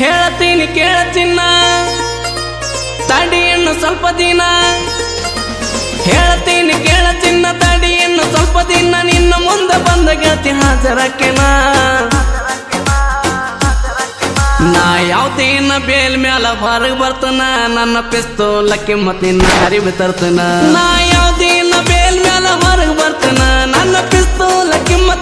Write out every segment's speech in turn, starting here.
ಹೇಳ್ತೀನಿ ಕೇಳ ತಡಿಯನ್ನು ಸ್ವಲ್ಪ ದಿನ. ಹೇಳ್ತೀನಿ ಕೇಳ ತಡಿಯನ್ನು ಸ್ವಲ್ಪ ದಿನ. ನಿನ್ನ ಮುಂದೆ ಬಂದ ಗೆಳತಿ ಹಾಜರಕ್ಕೆನ ನಾ ಯಾವ್ದೇನ ಬೇಲ್ ಮ್ಯಾಲ ಹೊರಗ್ ಬರ್ತನ. ನನ್ನ ಪಿಸ್ತೂಲಕ್ಕೆ ಕಿಮ್ಮತ್ ನಿನ್ನ ಅರಿವು ತರ್ತನ. ನಾ ಯಾವ್ದೇನ ಬೇಲ್ ಮ್ಯಾಲ ಹೊರಗೆ ಬರ್ತನ. ನನ್ನ ಪಿಸ್ತೂಲಕ್ಕೆ ಕಿಮ್ಮತ್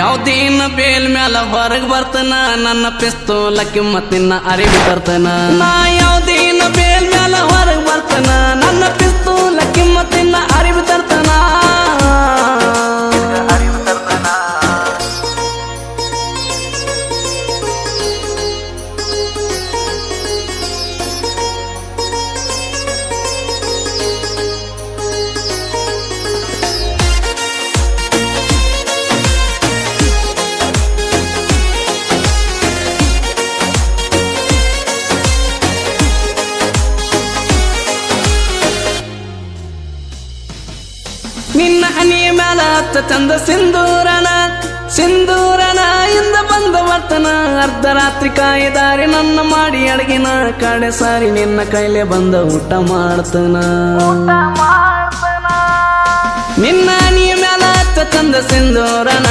ನಾ ದಿನ ಬೇಲ್ ಮ್ಯಾಲ ಹೊರಗ್ ಬರ್ತನ? ನನ್ನ ಪಿಸ್ತೂಲ ಕಿಮ್ಮತ್ತಿನ ಅರಿವು ತರ್ತನ? ನಾ ದಿನ ಬೇಲ್ ಮ್ಯಾಲ ಹೊರಗ್ ಬರ್ತನ? ನನ್ನ ಪಿಸ್ತೂಲ ಕಿಮ್ಮತ್ತಿನ ಅರಿವು ಹತ್ತ ಚಂದ ಸಿಂಧೂರನ ಸಿಂಧೂರನ ಇಂದ ಬಂದ ವರ್ತನ. ಅರ್ಧ ರಾತ್ರಿ ಕಾಯಿದಾರಿ ನನ್ನ ಮಾಡಿ ಅಡಗಿನ ಕಡೆ ಸಾರಿ ನಿನ್ನ ಕೈಲೆ ಬಂದ ಊಟ ಮಾಡ್ತನ. ನಿನ್ನ ನೀ ಮ್ಯಾಲ ಅತ್ತ ಚಂದ ಸಿಂಧೂರನ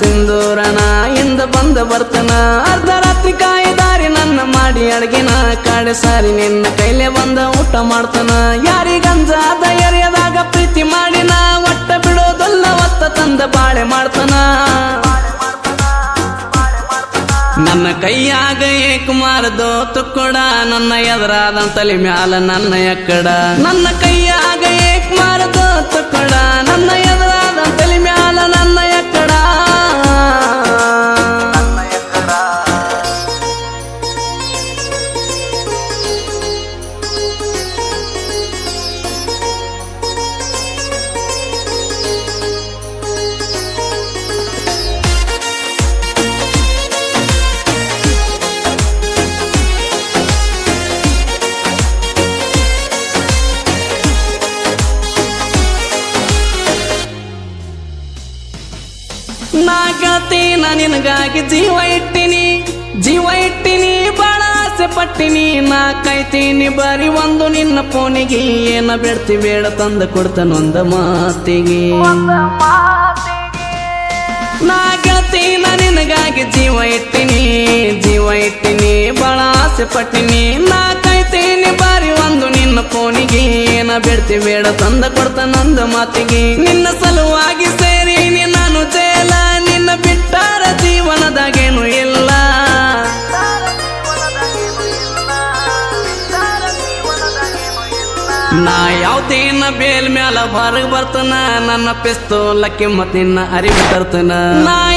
ಸಿಂಧೂರನ ಇಂದ ಬಂದ ಬರ್ತನ ಅರ್ಧ ರಾತ್ರಿ ಕಾಯಿದಾರಿ ನನ್ನ ಮಾಡಿ ಅಡಗಿನ ಕಡೆ ಸಾರಿ ನಿನ್ನ ಕೈಲೆ ಬಂದ ಊಟ ಮಾಡ್ತಾನ. ಯಾರಿಗಂಜಾದ ಎರೆಯದಾಗ ಪ್ರೀತಿ ಮಾಡಿನ ಒಟ್ಟ ಬಿಡೋದಲ್ಲ. ಬಾಳೆ ಮಾಡ್ತಾನ. ನನ್ನ ಕೈಯಾಗ ಏಕುಮಾರದೋ ತುಕ್ಕೊಡ ನನ್ನ ಎದುರಾದ ತಲೆ ಮ್ಯಾಲ ನನ್ನ ಎಕ್ಕಡ. ನನ್ನ ಕೈಯಾಗ ಏಕುಮಾರದೋ ತುಕ್ಕೊಡ ನನ್ನ ಎದುರಾದ ತಲೆ ಮ್ಯಾಲ ನನ್ನ ಎಕ್ಕಡ ನಾ ನಿನಗಾಗಿ ಜೀವ ಇಟ್ಟಿನಿ. ಜೀವ ಇಟ್ಟಿನಿ ಬಾಳ ಆಸೆ ಪಟ್ಟಿನಿ. ನಾ ಕಾಯ್ತೀನಿ ಬರೀ ಒಂದು ನಿನ್ನ ಫೋನಿಗೆ ಏನ ಬೆಡ್ತಿ ಬೇಡ ತಂದ ಕೊಡ್ತಾನೊಂದ ಮಾತಿಗೆ. ನಾ ಗೆಳತೀನ ನಿನಗಾಗಿ ಜೀವ ಇಟ್ಟಿನಿ. ಜೀವ ಇಟ್ಟಿನಿ ಬಾಳ ಆಸೆ ಪಟ್ಟಿನಿ. ನಾ ಕಾಯ್ತೀನಿ ಬಾರಿ ಒಂದು ನಿನ್ನ ಫೋನಿಗೆ ಏನ ಬೆಡ್ತಿ ಬೇಡ ತಂದ ಕೊಡ್ತಾನೊಂದ ಮಾತಿಗೆ. ನಿನ್ನ ಸಲುವಾಗಿ ಸೇರಿ ನಾ ಯಾವ್ದೇನ ಬೇಲ್ ಮ್ಯಾಲ ಹೊರಗ್ ಬರ್ತನ ನನ್ನ ಪಿಸ್ತೋಲಕ್ಕೆ ಮತ್ತಿನ್ನ ಅರಿವು ತರ್ತನ. ನಾ